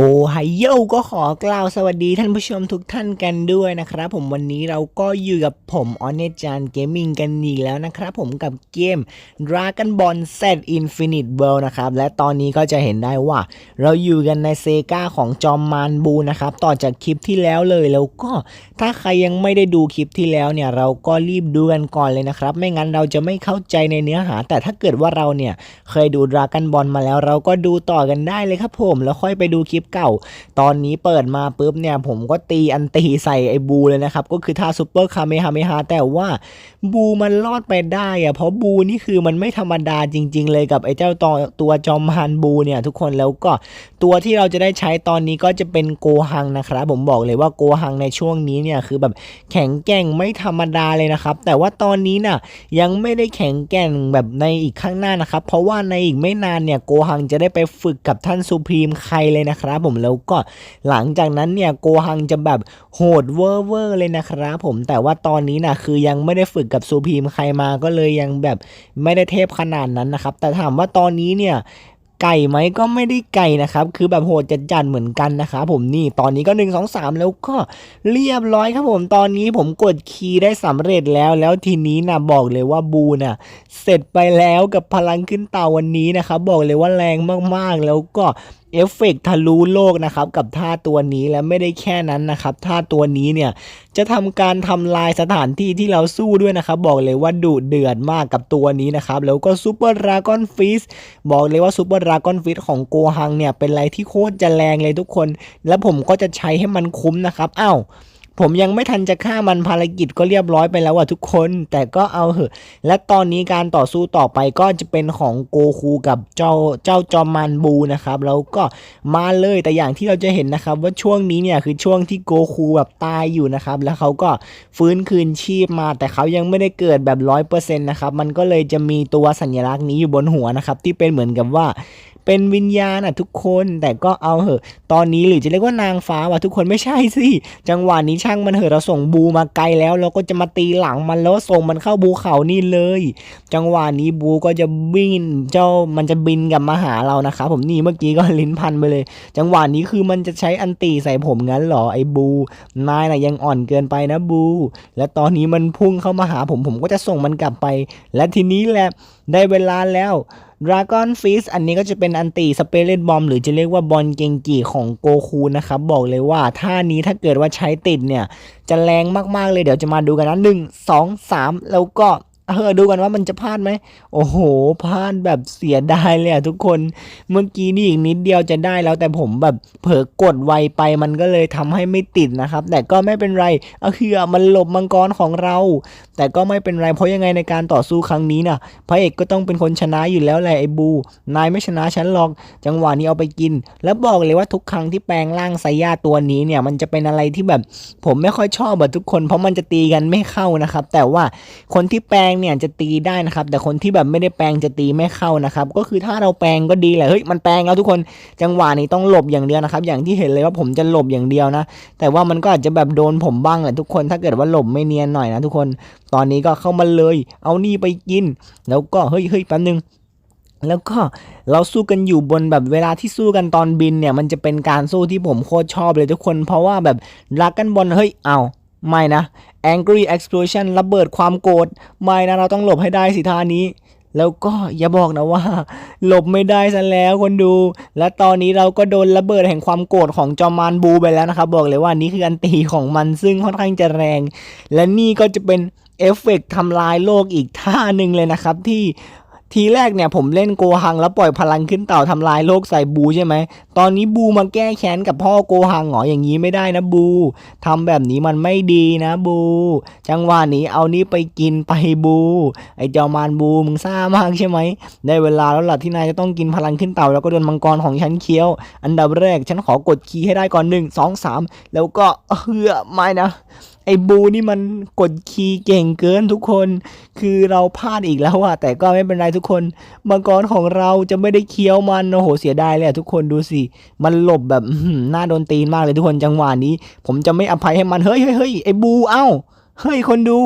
โอไฮโยก็ขอกล่าวสวัสดีท่านผู้ชมทุกท่านกันด้วยนะครับผมวันนี้เราก็อยู่กับผมออนเนจานเกมมิ่งกันอีกแล้วนะครับผมกับเกม Dragon Ball Z Infinite World นะครับและตอนนี้ก็จะเห็นได้ว่า เราอยู่กันในเซกาของจอมมานบูนะครับต่อจากคลิปที่แล้วเลยแล้วก็ถ้าใครยังไม่ได้ดูคลิปที่แล้วเนี่ยเราก็รีบดูกันก่อนเลยนะครับไม่งั้นเราจะไม่เข้าใจในเนื้อหา แต่ถ้าเกิดว่าเราเนี่ยเคยดู Dragon Ball มาแล้ว เราก็ดูต่อกันได้เลยครับผมแล้วค่อยไปดูคลิปเก่า ตอนนี้เปิดมาปุ๊บเนี่ยผมก็ตีอันตีใส่ไอ้บูเลยนะครับ ก็คือท่าซูเปอร์คาเมฮาเมฮาแต่ว่าบูมันรอดไปได้อะเพราะบูนี่คือมันไม่ธรรมดาจริง ๆ เลยกับไอ้เจ้าตัวตัวจอมฮันบูเนี่ยทุกคนแล้วก็ตัวที่เราจะได้ใช้ตอนนี้ก็จะเป็นโกฮังนะครับผมบอกเลยว่าโกฮังในช่วงนี้เนี่ยคือแบบแข็งแกร่งไม่ธรรมดาเลยนะครับ แต่ว่าตอนนี้น่ะยังไม่ได้แข็งแกร่งแบบในอีกข้างหน้านะครับ เพราะว่าในอีกไม่นานเนี่ยโกฮังจะได้ไปฝึกกับท่านซูพรีมใครเลยนะครับผมแล้วก็หลังจากนั้นเนี่ยโกฮังจะแบบโหดเวอร์เวอร์เลยนะครับผมแต่ว่าตอนนี้นะคือยังไม่ได้ฝึกกับซูพีมใครมาก็เลยยังแบบไม่ได้เทพขนาดนั้นนะครับ แต่ถามว่าตอนนี้เนี่ยไก่ไหมก็ไม่ได้ไก่นะครับ คือแบบโหดจัดจัดๆเหมือนกันนะครับผมนี่ตอนนี้ก็ 1 2 3 แล้วก็เรียบร้อยครับผมตอนนี้ผมกดคีย์ได้สำเร็จแล้ว แล้วทีนี้นะบอกเลยว่าบูน่ะเสร็จไปแล้วกับพลังขึ้นเตาวันนี้นะครับบอกเลยว่าแรงมากๆ แล้วก็ เอฟเฟกต์ทะลุโลกนะครับกับท่าตัวนี้และไม่ได้แค่นั้นนะครับท่าตัวนี้เนี่ยจะทำการทำลายสถานที่ที่เราสู้ด้วยนะครับบอกเลยว่าดุเดือดมากกับตัวนี้นะครับแล้วก็ซูเปอร์รากอนฟิสบอกเลยว่าซูเปอร์รากอนฟิสของโกฮังเนี่ยเป็นอะไรที่โคตรจะแรงเลยทุกคน และผมก็จะใช้ให้มันคุ้มนะครับอ้าว ผมยังไม่ทันจะฆ่ามันภารกิจก็เรียบร้อยไปแล้วอะทุกคน แต่ก็เอาเหอะ และตอนนี้การต่อสู้ต่อไปก็จะเป็นของโกคูกับเจ้าเจ้าจอมมันบูนะครับแล้วก็มาเลยแต่อย่างที่เราจะเห็นนะครับ ว่าช่วงนี้เนี่ยคือช่วงที่โกคูแบบตายอยู่นะครับแล้วเขาก็ฟื้นคืนชีพมา แต่เขายังไม่ได้เกิดแบบร้อยเปอร์เซ็นต์นะครับมันก็เลยจะมีตัวสัญลักษณ์นี้อยู่บนหัวนะครับที่เป็นเหมือนกับว่า เป็นวิญญาณอะทุกคนแต่ก็เอาเหอะ ตอนนี้หรือจะเรียกว่านางฟ้าว่ะทุกคนไม่ใช่สิจังหวะนี้ช่างมันเหอะเราส่งบูมาไกลแล้ว เราก็จะมาตีหลังมันแล้วส่งมันเข้าบูเขานี่เลย จังหวะนี้บูก็จะบินเจ้ามันจะบินกลับมาหาเรานะครับผมนี่เมื่อกี้ก็ลิ้นพันไปเลย จังหวะนี้คือมันจะใช้อันตีใส่ผมงั้นเหรอไอ้บูนายน่ะยังอ่อนเกินไปนะบู และตอนนี้มันพุ่งเข้ามาหาผมผมก็จะส่งมันกลับไป และทีนี้แหละได้เวลาแล้ว Dragon Fist อันนี้ก็จะเป็นอันตีสเปเรตบอมหรือจะเรียกว่าบอลเกงกีของโกคูนะครับบอกเลยว่าท่านี้ถ้าเกิดว่าใช้ติดเนี่ย จะแรงมากๆเลยเดี๋ยวจะมาดูกันนะหนึ่งสองสามแล้วก็ เออดูกันว่ามันจะพลาดไหมโอ้โหพลาดแบบเสียดายเลยอะทุกคน เมื่อกี้นี่อีกนิดเดียวจะได้แล้วแต่ผมแบบเผลอกดไวไปมันก็เลยทำให้ไม่ติดนะครับ แต่ก็ไม่เป็นไรเอาคือมันหลบมังกรของเรา แต่ก็ไม่เป็นไรเพราะยังไงในการต่อสู้ครั้งนี้น่ะพระเอกก็ต้องเป็นคนชนะอยู่แล้วแหละไอ้บู นายไม่ชนะฉันหรอกจังหวะนี้เอาไปกิน แล้วบอกเลยว่าทุกครั้งที่แปลงร่างไซย่าตัวนี้เนี่ย มันจะเป็นอะไรที่แบบ ผมไม่ค่อยชอบแบบทุกคน เพราะมันจะตีกันไม่เข้านะครับ แต่ว่าคนที่แปลงเนี่ยจะตีได้นะครับ แต่คนที่แบบไม่ได้แปลงจะตีไม่เข้านะครับ ก็คือถ้าเราแปลงก็ดีแหละเฮ้ยมันแปลงแล้วทุกคนจังหวะนี้ต้องหลบอย่างเดียวนะครับ อย่างที่เห็นเลยว่าผมจะหลบอย่างเดียวนะ แต่ว่ามันก็อาจจะแบบโดนผมบ้างแหละทุกคน ถ้าเกิดว่าหลบไม่เนียนหน่อยนะทุกคน ตอนนี้ก็เข้ามาเลย เอานี่ไปกิน แล้วก็เฮ้ยเฮ้ยแป๊บนึงแล้วก็เราสู้กันอยู่บนแบบเวลาที่สู้กันตอนบินเนี่ย มันจะเป็นการสู้ที่ผมโคตรชอบเลยทุกคน เพราะว่าแบบรักกันบนเฮ้ยเอาไม่นะ Angry Explosion ระเบิดความโกรธไม่นะเราต้องหลบให้ได้สิท่านี้ แล้วก็อย่าบอกนะว่า หลบไม่ได้ซะแล้วคนดู และตอนนี้เราก็โดนระเบิดแห่งความโกรธของจอมานบูไปแล้วนะครับบอกเลยว่านี่คืออันตีของมันซึ่งค่อนข้างจะแรง และนี่ก็จะเป็นเอฟเฟกต์ทำลายโลกอีกท่าหนึ่งเลยนะครับที่ ทีแรกเนี่ยผมเล่นโกหังแล้วปล่อยพลังขึ้นเต่าทำลายโลกใส่บูใช่ไหม ตอนนี้บูมาแก้แค้นกับพ่อโกหังหรออย่างนี้ไม่ได้นะบูทำแบบนี้มันไม่ดีนะบู จังหวะนี้เอานี้ไปกินไปบู ไอจอมานบูมึงซ่ามากใช่ไหม ได้เวลาแล้วล่ะที่นายจะต้องกินพลังขึ้นเต่าแล้วก็โดนมังกรของฉันเคี้ยว อันดับแรกฉันขอกดคีย์ให้ได้ก่อนหนึ่งสองสามแล้วก็เฮือไม่นะ ไอ้บูนี่มันกดคีย์เก่งเกินทุกคน คือเราพลาดอีกแล้วอะแต่ก็ไม่เป็นไรทุกคน มังกรของเราจะไม่ได้เคี้ยวมันโอ้โหเสียดายเลยทุกคนดูสิ มันหลบแบบอื้อหือหน้าโดนตีนมากเลยทุกคนจังหวะนี้ ผมจะไม่อภัยให้มันเฮ้ยเฮ้ยเฮ้ยไอ้บูเอ้าเฮ้ยคนดู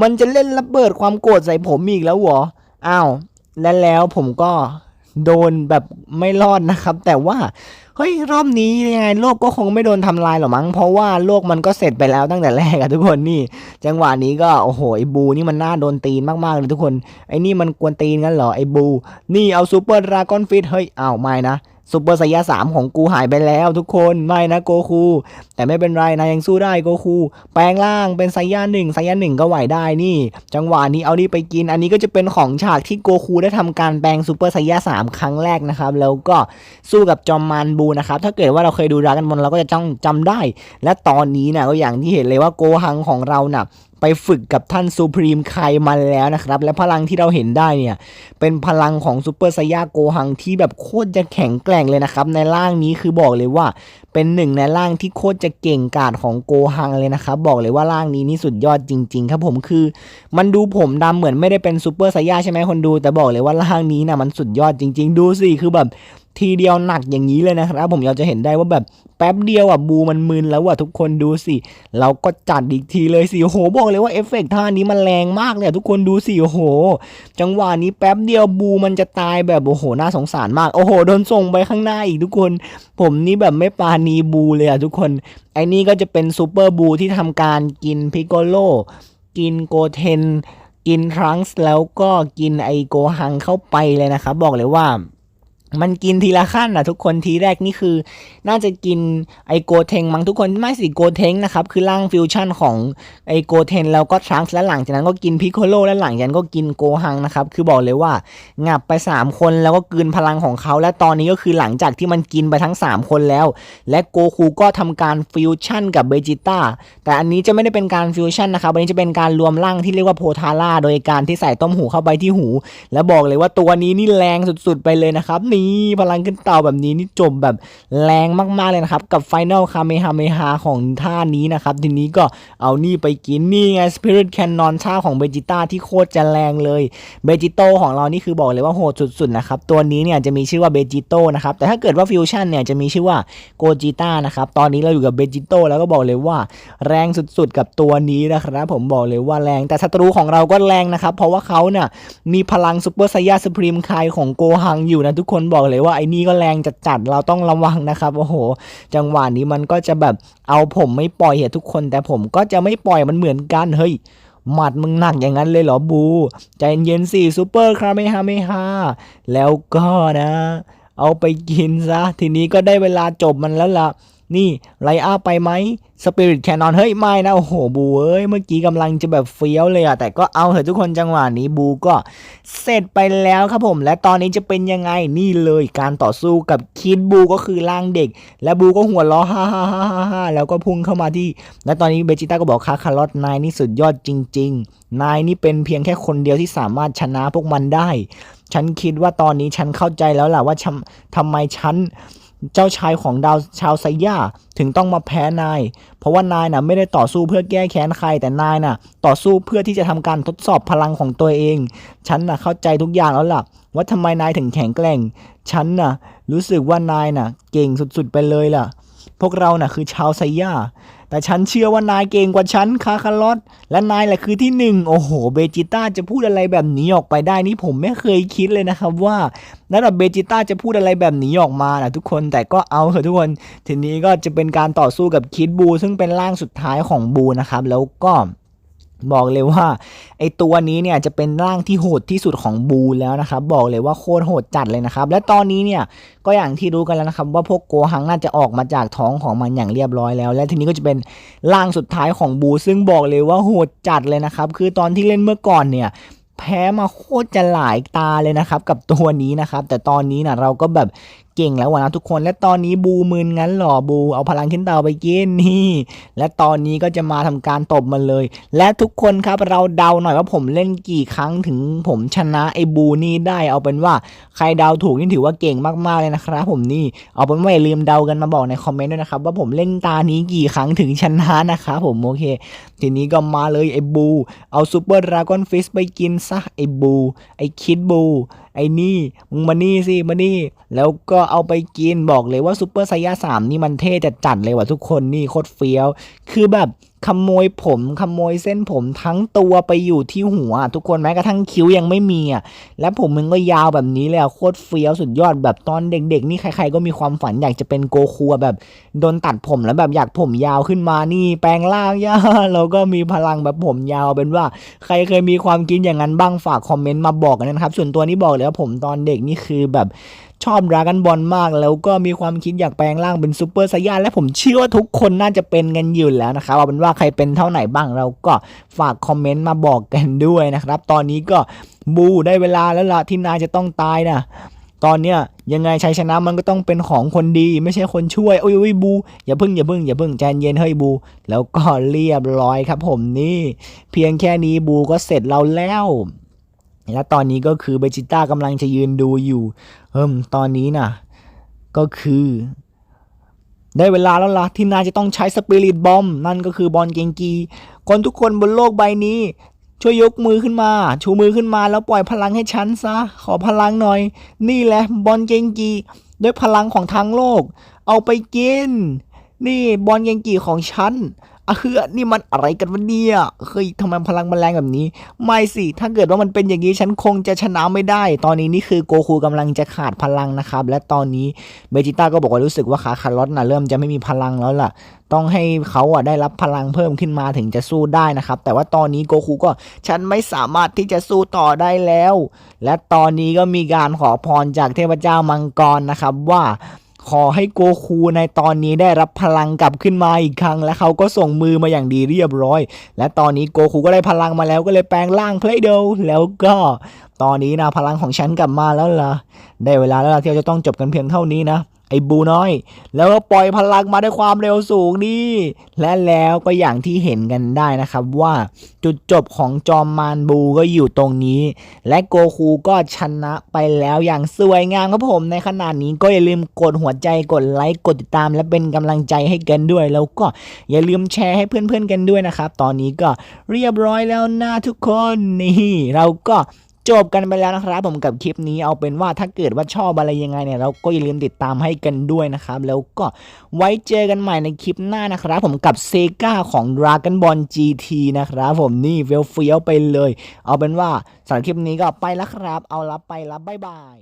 มันจะเล่นระเบิดความโกรธใส่ผมอีกแล้วเหรออ้าวและแล้วผมก็โดนแบบไม่รอดนะครับ แต่ว่า เฮ้ยรอบนี้ยังไงโลกก็คงไม่โดนทำลายหรอมั้ง เพราะว่าโลกมันก็เสร็จไปแล้วตั้งแต่แรกอะทุกคนนี่ จังหวะนี้ก็โอ้โหไอ้บูนี่มันน่าโดนตีนมากๆเลยทุกคนไอ้นี่มันกวนตีนกันเหรอไอ้บู นี่เอาซูเปอร์ดราก้อนฟิตเฮ้ยอ้าวไม่นะซูเปอร์ไซยาสามของกูหายไปแล้วทุกคนไม่นะโกคู แต่ไม่เป็นไรนะยังสู้ได้โกคู แปลงร่างเป็นไซยาหนึ่งไซยาหนึ่งก็ไหวได้นี่ จังหวะนี้เอานี่ไปกิน อันนี้ก็จะเป็นของฉากที่โกคูได้ทำการแปลงซูเปอร์ไซยาสามครั้งแรกนะครับแล้วก็สู้กับจอมมานบูนะครับถ้าเกิดว่าเราเคยดูรากันบอลเราก็จะจำจำได้ และตอนนี้นะก็อย่างที่เห็นเลยว่าโกฮังของเราน่ะ ไปฝึกกับท่านซูพรีมไคมาแล้วนะครับ และพลังที่เราเห็นได้เนี่ย เป็นพลังของซูเปอร์ไซยาโกหังที่แบบโคตรจะแข็งแกร่งเลยนะครับ ในร่างนี้คือบอกเลยว่า เป็นหนึ่งในร่างที่โคตรจะเก่งกาจของโกฮังเลยนะครับ บอกเลยว่าร่างนี้นี่สุดยอดจริง ๆ ครับผมคือ มันดูผมดำเหมือนไม่ได้เป็นซูเปอร์ไซยาใช่ไหมคนดู แต่บอกเลยว่าร่างนี้นะมันสุดยอดจริง ๆ ดูสิคือแบบทีเดียวหนักอย่างนี้เลยนะครับ ผมอยาจะเห็นได้ว่าแบบแป๊บเดียวอะบูมันมึนแล้วอะทุกคนดูสิ เราก็จัดอีกทีเลยสิโอ้โหบอกเลยว่าเอฟเฟกต์ท่านี้มันแรงมากเลยทุกคนดูสิโอ้โห จังหวะนี้แป๊บเดียวบูมันจะตายแบบโอ้โหน่าสงสารมากโอ้โหโดนส่งไปข้างหน้าอีกทุกคน ผมนี่แบบไม่ปานีบูเลยอะทุกคน ไอ้นี่ก็จะเป็นซูเปอร์บูที่ทำการกินพิโกโล กินโกเทน กินทรังส์แล้วก็กินไอโกฮังเข้าไปเลยนะครับ บอกเลยว่า มันกินทีละขั้นนะทุกคนทีแรกนี่คือ น่าจะกินไอโกเทงมั้งทุกคนไม่สิโกเทงนะครับ คือร่างฟิวชั่นของไอโกเทนแล้วก็ทรังส์และหลังจากนั้นก็กินพิโคโลและหลังจากนั้นก็กินโกฮังนะครับ คือบอกเลยว่างับไป 3 คนแล้วก็กลืนพลังของเขา และตอนนี้ก็คือหลังจากที่มันกินไปทั้ง 3 คนแล้ว และโกคูก็ทำการฟิวชั่นกับเบจิต้าแต่อันนี้จะไม่ได้เป็นการฟิวชั่นนะครับอันนี้จะเป็นการรวมร่างที่เรียกว่าโพธาร่าโดยการที่ใส่ต้มหูเข้าไปที่หู แล้วบอกเลยว่าตัวนี้นี่แรงสุด ๆ ไปเลยนะครับนีพลังขึ้นเตาแบบนี้นี่จบแบบแรงมากๆเลยนะครับ กับไฟแนลคาเมฮาเมฮาของท่านี้นะครับ ทีนี้ก็เอานี่ไปกินนี่ไงสปิริตแคนนอนท่าของเบจิต้าที่โคตรจะแรงเลยเบจิโตของเรานี่คือบอกเลยว่าโหดสุดๆนะครับตัวนี้เนี่ยจะมีชื่อว่าเบจิโตนะครับแต่ถ้าเกิดว่าฟิวชั่นเนี่ยจะมีชื่อว่าโกจิต้านะครับตอนนี้เราอยู่กับเบจิโตแล้วก็บอกเลยว่าแรงสุดๆกับตัวนี้นะครับผมบอกเลยว่าแรงแต่ศัตรูของเราก็แรงนะครับเพราะว่าเขาเนี่ยมีพลังซูเปอร์ไซยาสพรีมคายของโกฮังอยู่นะทุกคนบอกเลยว่าไอ้นี่ก็แรงจัดๆเราต้องระวังนะครับโอ้โห จังหวะนี้มันก็จะแบบเอาผมไม่ปล่อยเหตุทุกคน แต่ผมก็จะไม่ปล่อยมันเหมือนกันเฮ้ยหมัดมึงหนักอย่างนั้นเลยเหรอบู ใจเย็นสิซูเปอร์คาเมฮาเมฮาแล้วก็นะ เอาไปกินซะ ทีนี้ก็ได้เวลาจบมันแล้วล่ะ นี่ไลอ้าไปไหมสปิริตแคนนอนเฮ้ยไม่นะโอ้โหบูเอ้ยเมื่อกี้กำลังจะแบบเฟี้ยวเลยอะแต่ก็เอาเถอะทุกคนจังหวะนี้บูก็เสร็จไปแล้วครับผม และตอนนี้จะเป็นยังไงนี่เลยการต่อสู้กับคิดบูก็คือร่างเด็ก และบูก็หัวล้อฮ่าฮ่าฮ่าฮ่าแล้วก็พุ่งเข้ามาที่ และตอนนี้เบจิต้าก็บอกคาคารอตนายนี่สุดยอดจริง ๆ นายนี่เป็นเพียงแค่คนเดียวที่สามารถชนะพวกมันได้ ฉันคิดว่าตอนนี้ฉันเข้าใจแล้วล่ะว่าทำไมฉัน เจ้าชายของดาวชาวไซย่าถึงต้องมาแพ้นาย เพราะว่านายน่ะไม่ได้ต่อสู้เพื่อแก้แค้นใครแต่นายน่ะ ต่อสู้เพื่อที่จะทำการทดสอบพลังของตัวเอง ฉันน่ะเข้าใจทุกอย่างแล้วล่ะ ว่าทำไมนายถึงแข็งแกร่ง ฉันน่ะ รู้สึกว่านายน่ะ เก่งสุดๆไปเลยล่ะ พวกเราน่ะคือชาวไซย่า แต่ฉันเชื่อว่านายเก่งกว่าฉันคาคาร์ลอตและนายแหละคือที่หนึ่งโอ้โหเบจิต้าจะพูดอะไรแบบนี้ออกไปได้นี่ผมไม่เคยคิดเลยนะครับว่านั่นแบบเบจิต้าจะพูดอะไรแบบนี้ออกมานะทุกคนแต่ก็เอาเถอะทุกคน ทีนี้ก็จะเป็นการต่อสู้กับคิดบู ซึ่งเป็นร่างสุดท้ายของบูนะครับแล้วก็ บอกเลยว่าไอตัวนี้เนี่ยจะเป็นร่างที่โหดที่สุดของบูแล้วนะครับบอกเลยว่าโคตรโหดจัดเลยนะครับ และตอนนี้เนี่ยก็อย่างที่รู้กันแล้วนะครับ ว่าพวกโกหังน่าจะออกมาจากท้องของมันอย่างเรียบร้อยแล้ว และทีนี้ก็จะเป็นร่างสุดท้ายของบู ซึ่งบอกเลยว่าโหดจัดเลยนะครับ คือตอนที่เล่นเมื่อก่อนเนี่ยแพ้มาโคตรจะหลายตาเลยนะครับ กับตัวนี้นะครับ แต่ตอนนี้นะเราก็แบบเก่งแล้ววะนะทุกคน และตอนนี้บูมืนงั้นหรอบู เอาพลังขึ้นเตาไปกินนี่ และตอนนี้ก็จะมาทำการตบมันเลย และทุกคนครับเราเดาหน่อยว่าผมเล่นกี่ครั้งถึงผมชนะไอ้บูนี่ได้เอาเป็นว่าใครเดาถูกนี่ถือว่าเก่งมากๆเลยนะครับผมนี่เอาเป็นว่าอย่าลืมเดากันมาบอกในคอมเมนต์ด้วยนะครับว่าผมเล่นตานี้กี่ครั้งถึงชนะนะครับผมโอเค ทีนี้ก็มาเลยไอ้บู เอาซูเปอร์ดราก้อนฟิสไปกินซะไอ้บูไอ้คิดบูไไอ้นี่มึงมานี่สิมานี่ แล้วก็เอาไปกินบอกเลยว่าซูเปอร์ไซย่าสามนี่มันเท่จัดจัดเลยว่ะทุกคนนี่โคตรเฟี้ยว คือแบบ ขโมยผมขโมยเส้นผมทั้งตัวไปอยู่ที่หัว ทุกคนแม้กระทั่งคิ้วยังไม่มีอะและผมมันก็ยาวแบบนี้เลยอะโคตรเฟี้ยวสุดยอดแบบตอนเด็ก ๆ นี่ใคร ๆ ก็มีความฝันอยากจะเป็นโกคูอะแบบโดนตัดผมแล้วแบบอยากผมยาวขึ้นมานี่ แปลงร่างย่าแล้วก็มีพลังแบบผมยาวเป็นว่า ใครเคยมีความคิดอย่างนั้นบ้างฝากคอมเมนต์มาบอกกันนะครับ ส่วนตัวนี้บอกเลยว่าผมตอนเด็กนี่คือแบบ ชอบดรากันบอลมาก แล้วก็มีความคิดอยากแปลงร่างเป็นซูเปอร์ไซย่าและผมเชื่อว่าทุกคนน่าจะเป็นกันอยู่แล้วนะครับเอาเป็นว่าใครเป็นเท่าไหนบ้างเราก็ฝากคอมเมนต์มาบอกกันด้วยนะครับ ตอนนี้ก็บูได้เวลาแล้วล่ะที่นายจะต้องตายนะตอนเนี้ยยังไงชัยชนะมันก็ต้องเป็นของคนดี ไม่ใช่คนช่วยโอ้ยโอ้ยบู อย่าพึ่งอย่าพึ่งอย่าพึ่งใจเย็นเฮ้ยบู แล้วก็เรียบร้อยครับผมนี่ เพียงแค่นี้บูก็เสร็จเราแล้ว และตอนนี้ก็คือเบจิต้ากำลังจะยืนดูอยู่เฮิมตอนนี้น่ะ ก็คือ ได้เวลาแล้วล่ะที่นายจะต้องใช้สปิริตบอมนั่นก็คือบอลเกงกีคนทุกคนบนโลกใบนี้ ช่วยยกมือขึ้นมา ชูมือขึ้นมาแล้วปล่อยพลังให้ฉันซะ ขอพลังหน่อย นี่แหละบอลเกงกีด้วยพลังของทั้งโลก เอาไปกิน นี่บอลเกงกีของฉัน เฮือนี่มันอะไรกันวะเนี่ยเฮ้ยทำไมพลังมันแรงแบบนี้ ไม่สิถ้าเกิดว่ามันเป็นอย่างนี้ฉันคงจะชนะไม่ได้ ตอนนี้นี่คือโกคูกำลังจะขาดพลังนะครับ และตอนนี้เบจิต้าก็บอกว่ารู้สึกว่าขาคาร์ลอตน่ะเริ่มจะไม่มีพลังแล้วล่ะ ต้องให้เขาอะได้รับพลังเพิ่มขึ้นมาถึงจะสู้ได้นะครับ แต่ว่าตอนนี้โกคูก็ฉันไม่สามารถที่จะสู้ต่อได้แล้ว และตอนนี้ก็มีการขอพรจากเทพเจ้ามังกรนะครับว่า ขอให้โกคูในตอนนี้ได้รับพลังกลับขึ้นมาอีกครั้ง และเขาก็ส่งมือมาอย่างดีเรียบร้อย และตอนนี้โกคูก็ได้พลังมาแล้วก็เลยแปลงร่างเพลย์เดลแล้วก็ตอนนี้นะพลังของฉันกลับมาแล้วล่ะได้เวลาแล้วล่ะที่เราจะต้องจบกันเพียงเท่านี้นะ ไอ้บูน้อย แล้วก็ปล่อยพลังมาด้วยความเร็วสูงนี่และแล้วก็อย่างที่เห็นกันได้นะครับว่าจุดจบของจอมมารบูก็อยู่ตรงนี้ และโกคูก็ชนะไปแล้วอย่างสวยงามครับผมในขณะนี้ก็อย่าลืมกดหัวใจกดไลค์กดติดตาม และเป็นกำลังใจให้กันด้วย แล้วก็อย่าลืมแชร์ให้เพื่อนๆกันด้วยนะครับ ตอนนี้ก็เรียบร้อยแล้วนะทุกคนนี่ เราก็ จบกันไปแล้วนะครับผมกับคลิปนี้เอาเป็นว่าถ้าเกิดว่าชอบอะไรยังไงเนี่ยเราก็อย่าลืมติดตามให้กันด้วยนะครับ แล้วก็ไว้เจอกันใหม่ในคลิปหน้านะครับ ผมกับเซกาของ Dragon Ball GT นะครับผมนี่เฟี้ยวๆไปเลย เอาเป็นว่าสำหรับคลิปนี้ก็ไปแล้วครับ เอาละไปลับบ๊ายบาย